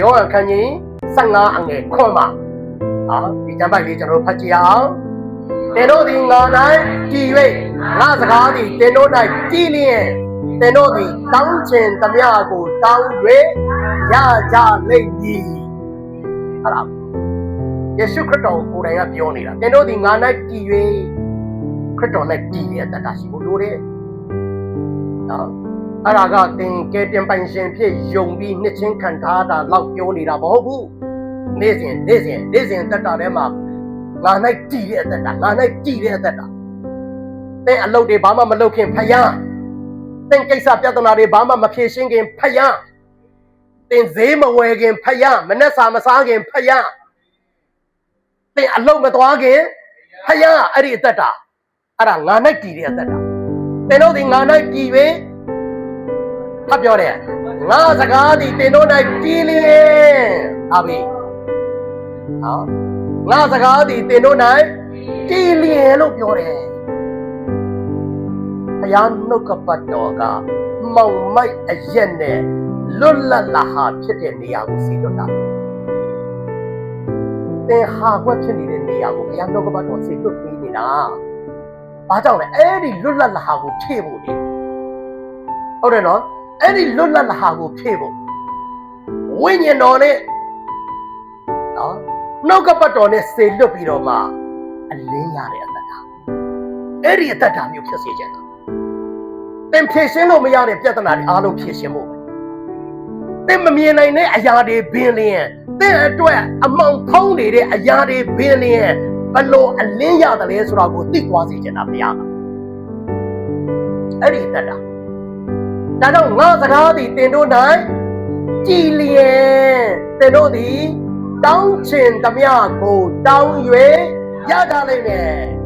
ယောဟန်ခန်းကြီး15အငယ်ခွန်ပါဟာဒီတပတ်လေးကျွန်တော်တို့ဖတ်ကြည့်အောင်သင်တို့သည်ငါ၌ကြည်၍ငါစကားသည်သင်တို့၌ကြည်လျင်သင်တို့သည်တောင်းချင်သမျှကိုတောင်း၍ရကြလိမ့်မည်ဟာလားယေရှုခရစ်တော်ကိုယ်တိုင်ကပြောနေတာသင်တို့သည်ငါ၌ကြည်၍ခရစ်တော်၌ကြည်ရတတ်တာရှိဖို့လိုတယ်နော် အဲ့ဒါကသင်ကဲတင်ပိုင်ရှင်ဖြစ်ယုံပြီးနှစ်ချင်းခံထားတာလောက်ပြောနေတာမဟုတ်ဘူးနေ့စဉ်နေ့စဉ်နေ့စဉ်တက်တာထဲမှာငါ၌ကြည်ရတတ်တာငါ၌ကြည်ရတတ်တာသင်အလုပ်တွေဘာမှမလုပ်ခင်ဖယားသင်ကိစ္စပြဿနာတွေဘာမှမဖြေရှင်းခင်ဖယားသင်ဈေးမဝယ်ခင်ဖယားမနှက်စာမစားခင်ဖယားသင်အလုပ်မသွားခင်ဖယားအဲ့ဒီအသက်တာအဲ့ဒါငါ၌ကြည်ရတတ်တာသင်တို့ဒီငါ၌ကြည်၍ ဖတ်ပြောတယ်ငါစကားဒီသင်တို့၌ကြည်လျင်ဟာပြီဟောငါစကားဒီသင်တို့၌ကြည်လျင်လို့ပြောတယ်ဘုရားနှုတ်ကပတ်တော်ကမောင်မိုက်အရက်နဲ့လွတ်လပ်လာဟာဖြစ်တဲ့နေရာကိုစီလွတ်တာသင်ဟာကွက်ဖြစ်နေတဲ့နေရာကိုဘုရားနှုတ်ကပတ်တော်စီလွတ်ပေးနေတာဘာကြောင့်လဲအဲ့ဒီလွတ်လပ်လာဟာကိုဖြည့်ဖို့လေဟုတ်တယ်နော် အဲ့ဒီလွတ်လပ်လာဟာကိုဖြည့်ဖို့ဝိညာဉ်တော်နဲ့နော်နှုတ်ကပတ်တော်နဲ့စေလွတ်ပြီးတော့မှအလင်းရတဲ့အတ္တတာအဲ့ဒီအတ္တတာမျိုးဖြစ်စေချင်တာသင်ဖြည့်ရှင်းလို့မရတဲ့ပြဿနာတွေအားလုံးဖြည့်ရှင်းဖို့ပဲသင်မမြင်နိုင်တဲ့အရာတွေဘင်းလျင်သင်အတွက်အမောင်ဖုံးနေတဲ့အရာတွေဘင်းလျင်ဘလို့အလင်းရတယ်လဲဆိုတာကိုသိသွားစေချင်တာဘုရားကအဲ့ဒီအတ္တတာ ဒါကြောင့်ငါစကားသည်တင်တို့၌ကြည်လျင်တင်တို့သည်တောင်းချင်သမျှကိုတောင်း၍ရကြလိမ့်မယ်